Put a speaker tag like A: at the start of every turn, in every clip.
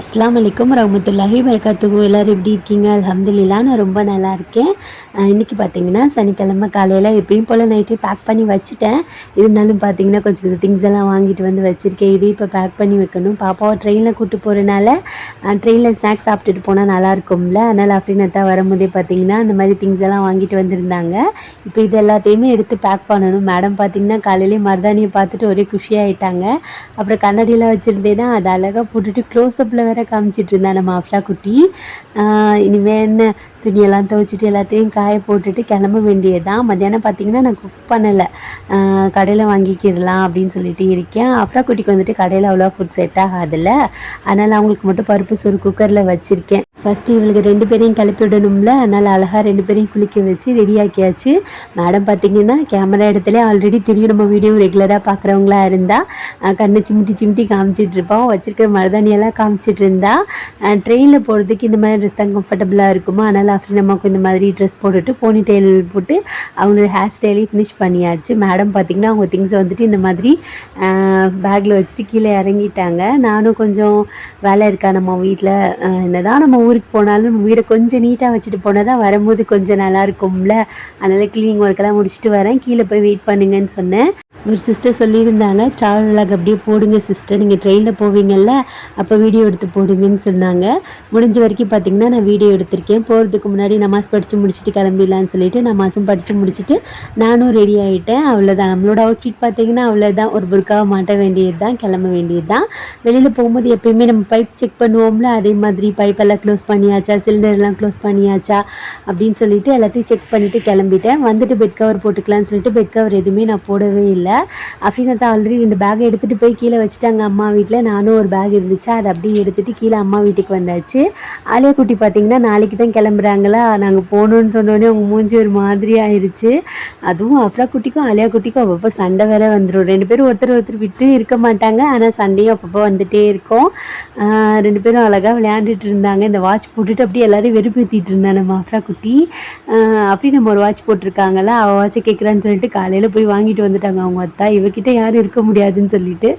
A: அஸ்லாம் அலைக்கும் ரஹமத்துல்லாஹி வரகாத்துகு எல்லோரும் எப்படி இருக்கீங்க? அலமதுல்லா நான் ரொம்ப நல்லா இருக்கேன். இன்றைக்கி பார்த்தீங்கன்னா சனிக்கிழமை காலையில் எப்பயும் போல் நைட்டே பேக் பண்ணி வச்சுட்டேன். இருந்தாலும் பார்த்தீங்கன்னா கொஞ்சம் கொஞ்சம் திங்ஸ் எல்லாம் வாங்கிட்டு வந்து வச்சுருக்கேன். இதையும் இப்போ பேக் பண்ணி வைக்கணும். பாப்பாவை ட்ரெயினில் கூப்பிட்டு போகிறனால ட்ரெயினில் ஸ்நாக்ஸ் சாப்பிட்டுட்டு போனால் நல்லா இருக்கும்ல. அதனால் தான் வரும்போதே பார்த்தீங்கன்னா அந்த மாதிரி திங்ஸ் எல்லாம் வாங்கிட்டு வந்திருந்தாங்க. இப்போ இது எல்லாத்தையுமே எடுத்து பேக் பண்ணணும். மேடம் பார்த்தீங்கன்னா காலையிலே மருதானியை பார்த்துட்டு ஒரே குஷியாகிட்டாங்க அப்புறம் கண்ணாடியெலாம் வச்சுருந்தேன்னா அதை அழகாக போட்டுட்டு க்ளோஸ்அப்பில் வேற காமிச்சிட்டு இருந்தா நம்ம ஆஃப்ரா குட்டி. இனிமேல் இனிமே என்ன துணியெல்லாம் துவைச்சிட்டு எல்லாத்தையும் காய போட்டுட்டு கிளம்ப வேண்டியதுதான். மத்தியானம் பார்த்தீங்கன்னா நான் குக் பண்ணலை. கடையில் வாங்கிக்கிடலாம் அப்படின்னு சொல்லிட்டு இருக்கேன். அஃப்ரா குட்டிக்கு வந்துட்டு கடையில் அவ்வளோ ஃபுட் செட் ஆகாதுல்ல. அதனால் அவங்களுக்கு மட்டும் பருப்பு சோறு குக்கரில் வச்சுருக்கேன். ஃபஸ்ட்டு இவளுக்கு ரெண்டு பேரையும் கிளப்பி விடணும்ல. அதனால் அழகாக ரெண்டு பேரையும் குளிக்க வச்சு ரெடியாக்கியாச்சு மேடம் பார்த்தீங்கன்னா கேமரா இடத்துல ஆல்ரெடி தெரியும். நம்ம வீடியோ ரெகுலராக பார்க்குறவங்களா இருந்தால் கண்ணை சிமிட்டி சிமிட்டி காமிச்சிட்ருப்போம் இருப்போம். வச்சிருக்கிற மருதாணியெல்லாம் காமிச்சிட்டு இருந்தா ட்ரெயினில் போகிறதுக்கு இந்த மாதிரி ட்ரெஸ் தான் கம்ஃபர்டபுளாக இருக்குமா அதனால் அஃப்ரின் அம்மாவுக்கு இந்த மாதிரி ட்ரெஸ் போட்டுட்டு போனி டெயில் போட்டு அவங்களோட ஹேர் ஸ்டைலையும் ஃபினிஷ் பண்ணியாச்சு. மேடம் பார்த்திங்கன்னா அவங்க திங்ஸை வந்துட்டு இந்த மாதிரி பேக்கில் வச்சுட்டு கீழே இறங்கிட்டாங்க. நானும் கொஞ்சம் வேலை இருக்கா நம்ம வீட்டில் என்னதான் நம்ம ஊருக்கு போனாலும் நம்ம வீடை கொஞ்சம் நீட்டாக வச்சுட்டு போனால் தான் வரும்போது கொஞ்சம் நல்லா இருக்கும்ல. அதனால் க்ளீனிங் ஒர்க்கெல்லாம் முடிச்சுட்டு வரேன். கீழே போய் வெயிட் பண்ணுங்கன்னு சொன்னேன். ஒரு சிஸ்டர் சொல்லியிருந்தாங்க ட்ராவல் விலாக் அப்படியே போடுங்க சிஸ்டர் நீங்கள் ட்ரெயினில் போவீங்கல்ல அப்போ வீடியோ எடுத்து போடுங்கன்னு சொன்னாங்க. முடிஞ்ச வரைக்கும் பார்த்தீங்கன்னா நான் வீடியோ எடுத்திருக்கேன். போகிறதுக்கு முன்னாடி நமாஸ் படித்து முடிச்சுட்டு கிளம்பிடலான்னு சொல்லிட்டு நமாஸும் படித்து முடிச்சுட்டு நானும் ரெடி ஆகிட்டேன் அவ்வளோதான் நம்மளோட அவுட்ஃபிட் பார்த்தீங்கன்னா அவ்வளோதான் ஒரு புர்காவை மாட்ட வேண்டியது தான் கிளம்ப வேண்டியது தான் வெளியில் போகும்போது எப்பயுமே நம்ம பைப் செக் பண்ணுவோம்ல அதே மாதிரி பைப்பெல்லாம் க்ளோஸ் பண்ணியாச்சா? சிலிண்டர்லாம் க்ளோஸ் பண்ணியாச்சா? அப்படின்னு சொல்லிட்டு எல்லாத்தையும் செக் பண்ணிவிட்டு கிளம்பிட்டேன். வந்துட்டு பெட் கவர் போட்டுக்கலான்னு சொல்லிட்டு பெட் கவர் எதுவுமே நான் போடவே இல்லை. அப்படின்னு தான் ஆல்ரெடி ரெண்டு பேக் எடுத்துகிட்டு போய் கீழே வச்சுட்டாங்க அம்மா வீட்டில் நானும் ஒரு பேக் இருந்துச்சு. அதை அப்படியே எடுத்துகிட்டு கீழே அம்மா வீட்டுக்கு வந்தாச்சு. ஆலியா குட்டி பார்த்தீங்கன்னா நாளைக்கு தான் கிளம்புறாங்களா? நாங்கள் போகணுன்னு சொன்னோடனே அவங்க மூஞ்சி ஒரு மாதிரி ஆயிடுச்சு அதுவும் அஃப்ரா குட்டிக்கும் ஆலியா குட்டிக்கும் அப்பப்போ சண்டை வேற வந்துடும் ரெண்டு பேரும் ஒருத்தர் ஒருத்தர் விட்டு இருக்க மாட்டாங்க. ஆனால் சண்டையும் அப்பப்போ வந்துகிட்டே இருக்கும். ரெண்டு பேரும் அழகாக விளையாண்டுட்டு இருந்தாங்க. இந்த வாட்ச் போட்டுட்டு அப்படியே எல்லோரும் வெறுப்பேற்றிட்டு இருந்தாங்க நம்ம அஃப்ரா குட்டி. அப்படி நம்ம ஒரு வாட்ச் போட்டிருக்காங்களா? அவள் வாட்சை கேட்குறான்னு சொல்லிட்டு காலையில் போய் வாங்கிட்டு வந்துட்டாங்க அவங்க பார்த்தா இவகிட்ட யாரும் இருக்க முடியாதுன்னு சொல்லிட்டு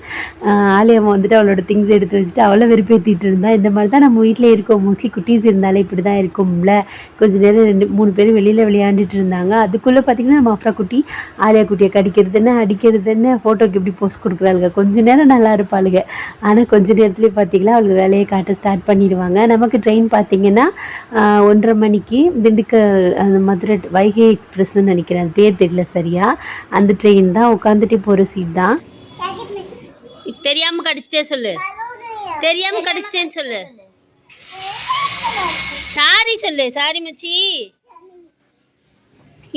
A: ஆஹ் ஆலியம்மா வந்துட்டு அவளோட திங்ஸ் எடுத்து வச்சுட்டு அவளை வெறுப்பேற்றிட்டு இருந்தா. இந்த மாதிரி தான் நம்ம வீட்டில் இருக்கோம். மோஸ்ட்லி குட்டீஸ் இருந்தாலே இப்படி தான் இருக்கும்ல. கொஞ்ச நேரம் ரெண்டு மூணு பேர் வெளியில் விளையாண்டுட்டு இருந்தாங்க. அதுக்குள்ளே பார்த்தீங்கன்னா நம்ம அஃப்ரா குட்டி ஆலியா குட்டியை கடிக்கிறதுன்னு அடிக்கிறதுன்னு ஃபோட்டோக்கு எப்படி போஸ்ட் கொடுக்குறாளுங்க. கொஞ்ச நேரம் நல்லா இருப்பாளுங்க. ஆனால் கொஞ்ச நேரத்துலேயே பார்த்தீங்களா அவளுக்கு வேலையை காட்ட ஸ்டார்ட் பண்ணிடுவாங்க. நமக்கு ட்ரெயின் பார்த்தீங்கன்னா ஒன்றரை மணிக்கு திண்டுக்கல் அந்த மதுரை வைகை எக்ஸ்பிரஸ்ன்னு நினைக்கிறேன். அது பேர் தெரியல சரியா. அந்த ட்ரெயின் தான் உட்காந்துட்டே போகிற சீட் தான்.
B: தெரியாம கடிச்சிட்டே சொல்லு. தெரியாம கடிச்சிட்டேன்னு சொல்லு. சாரி சொல்லு சாரி மச்சி.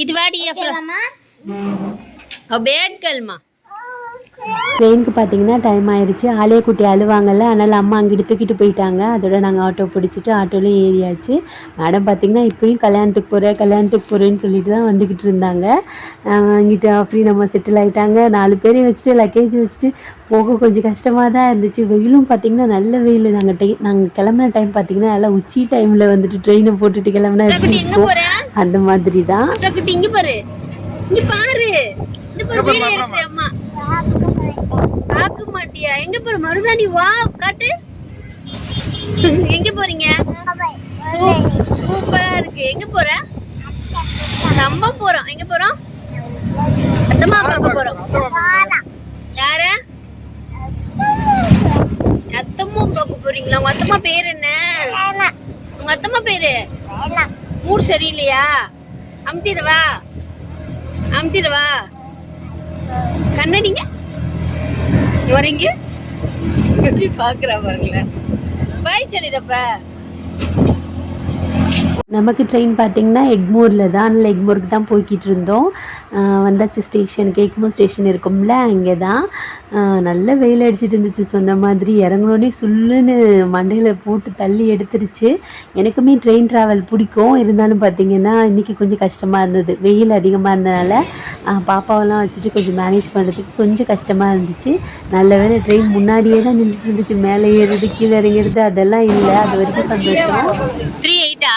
B: இது வாடி அப்புறம். பேட் கல்மா
A: ட்ரெயினுக்கு பார்த்தீங்கன்னா டைம் ஆயிடுச்சு ஆலியா குட்டி அழுவாங்கல்ல. அதனால் அம்மா அங்கிட்டு தூக்கிட்டு போயிட்டாங்க. அதோட நாங்கள் ஆட்டோ பிடிச்சிட்டு ஆட்டோலையும் ஏறியாச்சு. மேடம் பார்த்தீங்கன்னா இப்போயும் கல்யாணத்துக்கு போகிறேன் கல்யாணத்துக்கு போகிறேன்னு சொல்லிட்டு தான் வந்துக்கிட்டு இருந்தாங்க. அங்கிட்டு அப்படி நம்ம செட்டில் ஆகிட்டாங்க நாலு பேரையும் வச்சுட்டு லக்கேஜ் வச்சுட்டு போக கொஞ்சம் கஷ்டமாக தான் இருந்துச்சு. வெயிலும் பார்த்தீங்கன்னா நல்ல வெயில். நாங்கள் டை நாங்கள் கிளம்புன டைம் பார்த்தீங்கன்னா நல்லா உச்சி டைமில் வந்துட்டு ட்ரெயினை போட்டுட்டு கிளம்புனா எப்படி இருக்கும்? அந்த மாதிரி தான்.
B: இங்க பாரு. இங்க பாரு. அம்மா. பார்க்க மாட்டியா எங்க போற? மருதாணி வா காட்டு. எங்க போறீங்க? சூப்பரா இருக்கு எங்க போற? நம்ம போறோம். எங்க போறோம்? அத்தம்மா பார்க்க போறோம். யார? அத்தம்மா பார்க்க போறீங்களா? உங்க அத்தம்மா பேர் என்ன? உங்க அத்தம்மா பேரு? மூடு சரியில்லையா? அமுத்திடுவா? அமுத்திடுவா? கண்ணடிங்க. வரீங்க? எப்படி பாக்குறா பாருங்களேன். பாய் சொல்லிடப்ப.
A: நமக்கு ட்ரெயின் பார்த்தீங்கன்னா எக்மோரில் தான். அதனால் எக்மோருக்கு தான் போய்கிட்டு இருந்தோம். வந்தாச்சு ஸ்டேஷனுக்கு எக்மூர் ஸ்டேஷன் இருக்கும்ல அங்கே தான் நல்ல வெயில் அடிச்சிட்டு இருந்துச்சு. சொன்ன மாதிரி இறங்கினோடனே சுல்லுன்னு மண்டையில் போட்டு தள்ளி எடுத்துருச்சு. எனக்குமே ட்ரெயின் ட்ராவல் பிடிக்கும். இருந்தாலும் பார்த்தீங்கன்னா இன்றைக்கி கொஞ்சம் கஷ்டமாக இருந்தது. வெயில் அதிகமாக இருந்தனால பாப்பாவெல்லாம் வச்சுட்டு கொஞ்சம் மேனேஜ் பண்ணுறதுக்கு கொஞ்சம் கஷ்டமாக இருந்துச்சு. நல்ல வேளை ட்ரெயின் முன்னாடியே தான் நின்றுட்டு இருந்துச்சு. மேலே ஏறுறது கீழே இறங்கிறது அதெல்லாம் இல்லை. அது வரைக்கும் சந்தோஷம்.
B: த்ரீ எயிட்டா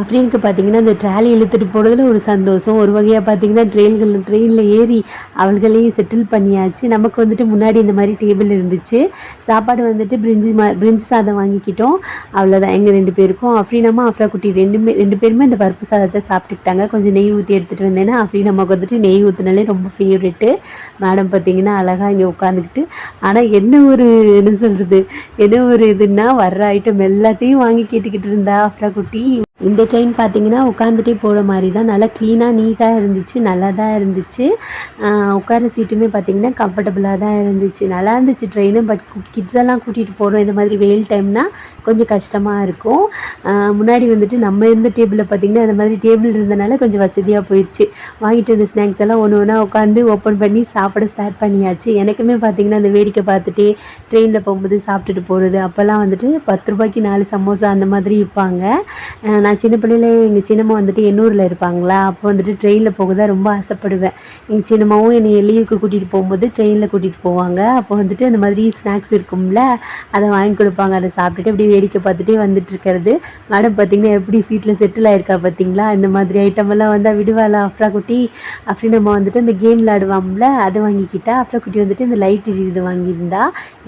A: அஃப்ரீனுக்கு பார்த்தீங்கன்னா அந்த ட்ராலி இழுத்துட்டு போகிறதுல ஒரு சந்தோஷம். ஒரு வகையாக பார்த்தீங்கன்னா ட்ரெயின்கள் ட்ரெயினில் ஏறி அவள்களையும் செட்டில் பண்ணியாச்சு. நமக்கு வந்துட்டு முன்னாடி இந்த மாதிரி டேபிள் இருந்துச்சு. சாப்பாடு வந்துட்டு பிரிஞ்சு மா பிரிஞ்சு சாதம் வாங்கிக்கிட்டோம். அவ்வளோதான் எங்கள் ரெண்டு பேருக்கும். அஃப்ரீனம்மா அஃப்ரா குட்டி ரெண்டுமே ரெண்டு பேருமே அந்த பருப்பு சாதத்தை சாப்பிட்டுக்கிட்டாங்க. கொஞ்சம் நெய் ஊற்றி எடுத்துகிட்டு வந்தேன்னா அஃப்ரீன் அம்மாவுக்கு வந்துட்டு நெய் ஊற்றினாலே ரொம்ப ஃபேவரெட்டு மேடம் பார்த்தீங்கன்னா அழகாக இங்கே உட்காந்துக்கிட்டு ஆனால் என்ன ஒரு என்ன சொல்கிறது என்ன ஒரு இதுன்னா வர்ற ஐட்டம் எல்லாத்தையும் வாங்கி கேட்டுக்கிட்டு இருந்தா அஃப்ரா குட்டி இந்த ட்ரெயின் பார்த்தீங்கன்னா உட்காந்துட்டே போகிற மாதிரி தான். நல்லா க்ளீனாக நீட்டாக இருந்துச்சு. நல்லா தான் இருந்துச்சு உட்கார சீட்டுமே பார்த்தீங்கன்னா கம்ஃபர்டபுளாக தான் இருந்துச்சு. நல்லா இருந்துச்சு ட்ரெயினும் பட் கிட்ஸ் எல்லாம் கூட்டிகிட்டு போகிறோம் இந்த மாதிரி வெயில் டைம்னால் கொஞ்சம் கஷ்டமாக இருக்கும். முன்னாடி வந்துட்டு நம்ம இருந்த டேபிளில் பார்த்தீங்கன்னா அந்த மாதிரி டேபிள் இருந்தனால கொஞ்சம் வசதியாக போயிடுச்சு வாங்கிட்டு வந்த ஸ்நாக்ஸ் எல்லாம் ஒன்று ஒன்றா உட்காந்து ஓப்பன் பண்ணி சாப்பிட ஸ்டார்ட் பண்ணியாச்சு. எனக்குமே பார்த்தீங்கன்னா அந்த வேடிக்கை பார்த்துட்டே ட்ரெயினில் போகும்போது சாப்பிட்டுட்டு போகிறது அப்போல்லாம் வந்துட்டு பத்து ரூபாய்க்கு நாலு சமோசா அந்த மாதிரி விற்பாங்க நான் சின்ன பிள்ளையில எங்கள் சின்னம்மா வந்துட்டு எண்ணூரில் இருப்பாங்களா? அப்போ வந்துட்டு ட்ரெயினில் போக தான் ரொம்ப ஆசைப்படுவேன். எங்கள் சின்னம்மாவும் என்னை லீவுக்கு கூட்டிகிட்டு போகும்போது ட்ரெயினில் கூட்டிகிட்டு போவாங்க. அப்போ வந்துட்டு அந்த மாதிரி ஸ்நாக்ஸ் இருக்கும்ல அதை வாங்கி கொடுப்பாங்க. அதை சாப்பிட்டுட்டு அப்படியே வேடிக்கை பார்த்துட்டே வந்துட்டு இருக்கிறது. மேடம் பார்த்தீங்கன்னா எப்படி சீட்டில் செட்டில் ஆயிருக்கா பார்த்தீங்களா இந்த மாதிரி ஐட்டம் எல்லாம் வந்தால் விடுவாளா? அஃப்ரா குட்டி அப்படின்னு நம்ம வந்துட்டு அந்த கேம் விளாடுவாம்ல அதை வாங்கிக்கிட்டா அஃப்ரா குட்டி வந்துட்டு இந்த லைட் இது வாங்கியிருந்தா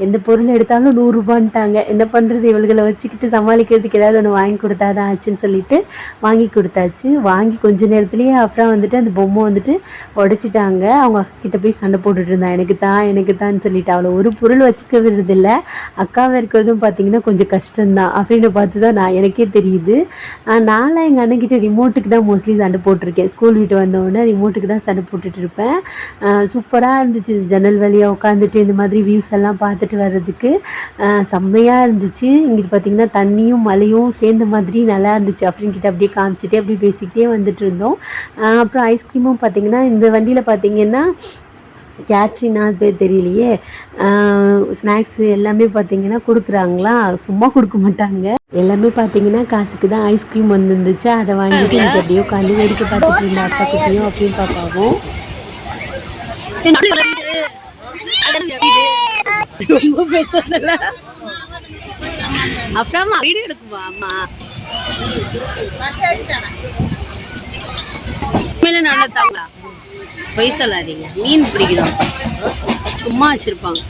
A: எந்த பொருள் எடுத்தாலும் நூறுரூபான்ட்டாங்க என்ன பண்ணுறது இவள்களை வச்சுக்கிட்டு சமாளிக்கிறதுக்கு ஏதாவது ஒன்று வாங்கி கொடுத்தா தான் ஆச்சுன்னு சொல்லிட்டு வாங்கி கொடுத்தாச்சு. வாங்கி கொஞ்ச நேரத்துலேயே அப்புறம் வந்துட்டு அந்த பொம்மை வந்துட்டு உடைச்சிட்டாங்க. அவங்க கிட்ட போய் சண்டை போட்டுட்டு இருந்தா எனக்கு தான் எனக்கு தான் சொல்லிட்டு அவளை ஒரு பொருள் வச்சுக்க விடுறதில்ல அக்காவை இருக்கிறதும் பார்த்தீங்கன்னா கொஞ்சம் கஷ்டம்தான். அப்படின்னு பார்த்து தான் நான் எனக்கே தெரியுது. நான்லாம் எங்கள் அண்ணன்கிட்ட ரிமோட்டுக்கு தான் மோஸ்ட்லி சண்டை போட்டிருக்கேன். ஸ்கூல் விட்டு வந்தவுடனே ரிமோட்டுக்கு தான் சண்டை போட்டுட்டு இருப்பேன். சூப்பராக இருந்துச்சு. ஜன்னல் வழியாக உட்காந்துட்டு இந்த மாதிரி வியூஸ் எல்லாம் பார்த்துட்டு வர்றதுக்கு. செம்மையாக இருந்துச்சு. இங்கிட்டு பார்த்தீங்கன்னா தண்ணியும் மழையும் சேர்ந்த மாதிரி நல்லா இருந்துச்சு. அப்படின்னு கிட்ட அப்படியே காமிச்சிட்டே அப்படியே பேசிக்கிட்டே வந்துட்டு இருந்தோம் அப்புறம் ஐஸ்கிரீமும் பார்த்தீங்கன்னா இந்த வண்டியில் பார்த்தீங்கன்னா கேட்ரினா பேர் தெரியலையே. ஸ்நாக்ஸு எல்லாமே பார்த்தீங்கன்னா கொடுக்குறாங்களா? சும்மா கொடுக்க மாட்டாங்க. எல்லாமே பார்த்தீங்கன்னா காசுக்கு தான் ஐஸ்கிரீம் வந்துருந்துச்சு. அதை வாங்கிட்டு எனக்கு அப்படியே உட்காந்து வேடிக்கை பார்த்துட்டு இருந்தேன் அக்கா குட்டியும் அப்படின்னு பாப்பாவும்
B: அப்புறமா வீடியோ எடுக்குவா அம்மா? உண்மையில நல்லதாங்களா பொய் சொல்லாதீங்க. மீன் பிடிக்கிறோம். சும்மா வச்சிருப்பாங்க.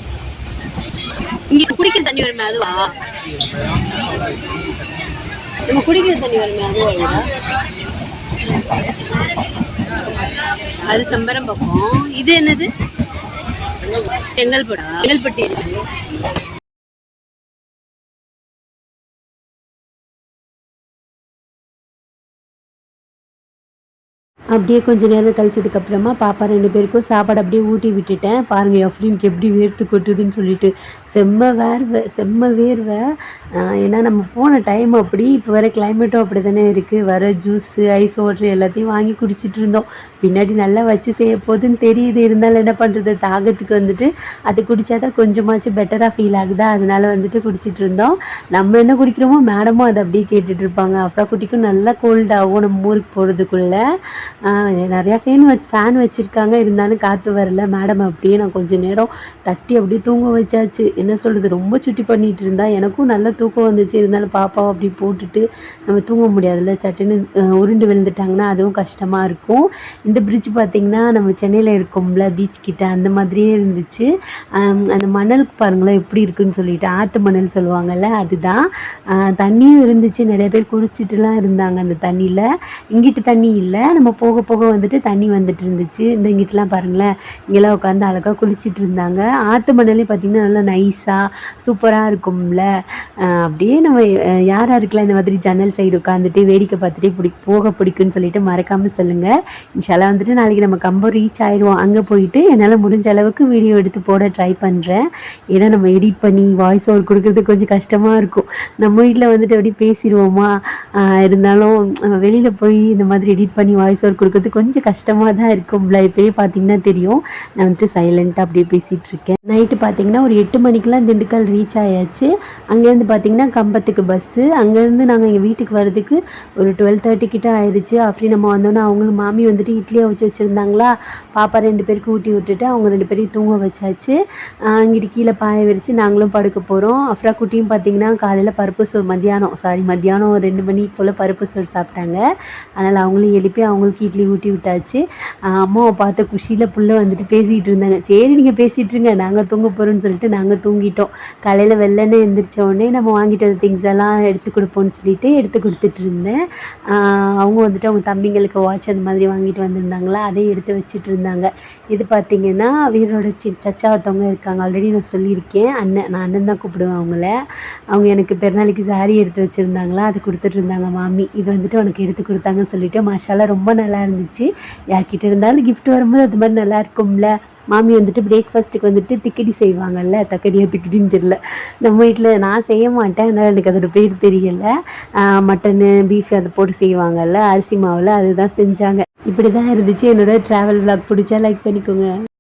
B: இங்க குடிக்கிற தண்ணி வருமே அதுவா? நம்ம குடிக்கிற தண்ணி வருமே அதுவா அது சம்பரம் பக்கம் இது என்னது? செங்கல்படா செங்கல்பட்டு
A: அப்படியே கொஞ்ச நேரம் கழிச்சதுக்கப்புறமா பாப்பா ரெண்டு பேருக்கும் சாப்பாடு அப்படியே ஊட்டி விட்டுட்டேன். பாருங்கள் எஃப்ரினுக்கு எப்படி வேர்த்து கொட்டுதுன்னு சொல்லிட்டு. செம்ம வேர்வை செம்ம வேர்வை. ஏன்னா நம்ம போன டைம் அப்படி இப்போ வர கிளைமேட்டும் அப்படி தானே இருக்குது வர ஜூஸு ஐஸ் வாட்ரு எல்லாத்தையும் வாங்கி குடிச்சிட்டு இருந்தோம். பின்னாடி நல்லா வச்சு செய்ய போகுதுன்னு தெரியுது. இருந்தாலும் என்ன பண்ணுறது தாகத்துக்கு வந்துட்டு அது குடித்தா தான் கொஞ்சமாச்சும் பெட்டராக ஃபீல் ஆகுதா? அதனால் வந்துட்டு குடிச்சிட்டு இருந்தோம். நம்ம என்ன குடிக்கிறோமோ மேடமும் அதை அப்படியே கேட்டுட்ருப்பாங்க அப்புறம் குட்டிக்கும் நல்லா கோல்ட் ஆகும் நம்ம ஊருக்கு போகிறதுக்குள்ளே நிறையா ஃபேன் வச் ஃபேன் வச்சுருக்காங்க. இருந்தாலும் காற்று வரல. மேடம் அப்படியே நான் கொஞ்சம் நேரம் தட்டி அப்படியே தூங்க வச்சாச்சு. என்ன சொல்கிறது ரொம்ப சுட்டி பண்ணிகிட்டு இருந்தா. எனக்கும் நல்ல தூக்கம் வந்துச்சு. இருந்தாலும் பாப்பாவை அப்படி போட்டுட்டு நம்ம தூங்க முடியாதுல்ல. சட்டுன்னு உருண்டு விழுந்துட்டாங்கன்னா அதுவும் கஷ்டமாக இருக்கும். இந்த பிரிட்ஜ் பார்த்திங்கன்னா நம்ம சென்னையில் இருக்கோம்ல பீச் கிட்ட அந்த மாதிரியே இருந்துச்சு. அந்த மணல் பாருங்களேன் எப்படி இருக்குன்னு சொல்லிட்டு ஆற்று மணல் சொல்லுவாங்கல்ல அதுதான். தண்ணியும் இருந்துச்சு. நிறைய பேர் குளிச்சுட்டுலாம் இருந்தாங்க அந்த தண்ணியில். இங்கிட்டு தண்ணி இல்லை. நம்ம போக போக வந்துட்டு தண்ணி வந்துட்டு இருந்துச்சு இந்த இங்கிட்டலாம் பாருங்களேன். இங்கெல்லாம் உட்காந்து அழகாக குளிச்சுட்டு இருந்தாங்க ஆற்று மணலே பார்த்திங்கன்னா நல்லா நைஸாக சூப்பராக இருக்கும்ல. அப்படியே நம்ம யார் யாருக்கெல்லாம் இந்த மாதிரி ஜன்னல் சைடு உட்காந்துட்டு வேடிக்கை பார்த்துட்டே பிடி போக பிடிக்குன்னு சொல்லிட்டு மறக்காமல் சொல்லுங்கள் இன்ஷாலாம் வந்துட்டு நாளைக்கு நம்ம கம்பம் ரீச் ஆயிடுவோம். அங்கே போயிட்டு என்னால் முடிஞ்ச அளவுக்கு வீடியோ எடுத்து போட ட்ரை பண்ணுறேன் ஏன்னா நம்ம எடிட் பண்ணி வாய்ஸ் ஓவர் கொடுக்குறது கொஞ்சம் கஷ்டமாக இருக்கும். நம்ம வீட்டில் வந்துட்டு அப்படியே பேசிடுவோமா? இருந்தாலும் வெளியில் போய் இந்த மாதிரி எடிட் பண்ணி வாய்ஸ் ஓவர் கொடுக்குறது கொஞ்சம் கஷ்டமாக தான் இருக்கும்ல இப்போயே பார்த்தீங்கன்னா தெரியும். நான் வந்துட்டு சைலண்ட்டாக அப்படியே பேசிகிட்டு இருக்கேன். நைட்டு பார்த்தீங்கன்னா ஒரு எட்டு மணிக்கெலாம் திண்டுக்கல் ரீச் ஆயாச்சு. அங்கேருந்து பார்த்தீங்கன்னா கம்பத்துக்கு பஸ்ஸு அங்கேருந்து நாங்கள் எங்கள் வீட்டுக்கு வர்றதுக்கு ஒரு டுவெல் தேர்ட்டி கிட்ட ஆயிடுச்சு அப்படி நம்ம வந்தோன்னே அவங்களும் மாமி வந்துட்டு இட்லியை வச்சு வச்சுருந்தாங்களா? பாப்பா ரெண்டு பேருக்கு ஊட்டி விட்டுட்டு அவங்க ரெண்டு பேரையும் தூங்க வச்சாச்சு. அங்கிட்டு கீழே பாய விரித்து நாங்களும் படுக்க போகிறோம் அஃப்ரா குட்டியும் பார்த்தீங்கன்னா காலையில் பருப்பு சோறு மத்தியானம் சாரி மத்தியானம் ரெண்டு மணி போல் பருப்பு சோறு சாப்பிட்டாங்க. அதனால் அவங்களும் எழுப்பி அவங்களுக்கு இட்லி ஊட்டி விட்டாச்சு. அம்மாவை பார்த்த குஷியில் புள்ள வந்துட்டு பேசிகிட்டு இருந்தாங்க. சரி நீங்கள் பேசிகிட்டு இருங்க. நாங்கள் தூங்க போகிறோன்னு சொல்லிட்டு நாங்கள் தூங்கிட்டோம். காலையில் வெள்ளனே எழுந்திரிச்ச உடனே நம்ம வாங்கிட்டு வந்த திங்ஸ் எல்லாம் எடுத்து கொடுப்போம்னு சொல்லிட்டு எடுத்து கொடுத்துட்டு இருந்தேன். அவங்க வந்துட்டு அவங்க தம்பிங்களுக்கு வாட்ச் அந்த மாதிரி வாங்கிட்டு வந்திருந்தாங்களா அதையும் எடுத்து வச்சுட்டு இருந்தாங்க. இது பார்த்தீங்கன்னா வீரோட சி சச்சா ஒருத்தவங்க இருக்காங்க. ஆல்ரெடி நான் சொல்லியிருக்கேன். அண்ணன் நான் அண்ணன் தான் கூப்பிடுவேன் அவங்கள. அவங்க எனக்கு பெருநாளைக்கு saree எடுத்து வச்சுருந்தாங்களா அது கொடுத்துட்டு இருந்தாங்க. மாமி இது வந்துட்டு உனக்கு எடுத்து கொடுத்தாங்கன்னு சொல்லிட்டு மாஷாலா ரொம்ப நல்லா இருந்துச்சு. யார்கிட்ட இருந்தாலும் கிஃப்ட் வரும்போது அது மாதிரி நல்லா இருக்கும்ல. மாமி வந்துட்டு பிரேக்ஃபாஸ்ட்டுக்கு வந்துட்டு திக்கடி செய்வாங்கல்ல. தக்கடியா திக்கடின்னு தெரியல. நம்ம வீட்டில் நான் செய்ய மாட்டேன். அதனால் எனக்கு அதோட பேர் தெரியல. மட்டனு பீஃப் அதை போட்டு செய்வாங்கல்ல. அரிசி மாவில் அதுதான் செஞ்சாங்க. இப்படி தான் இருந்துச்சு. என்னோட ட்ராவல் விளாக் பிடிச்சா லைக் பண்ணிக்கோங்க.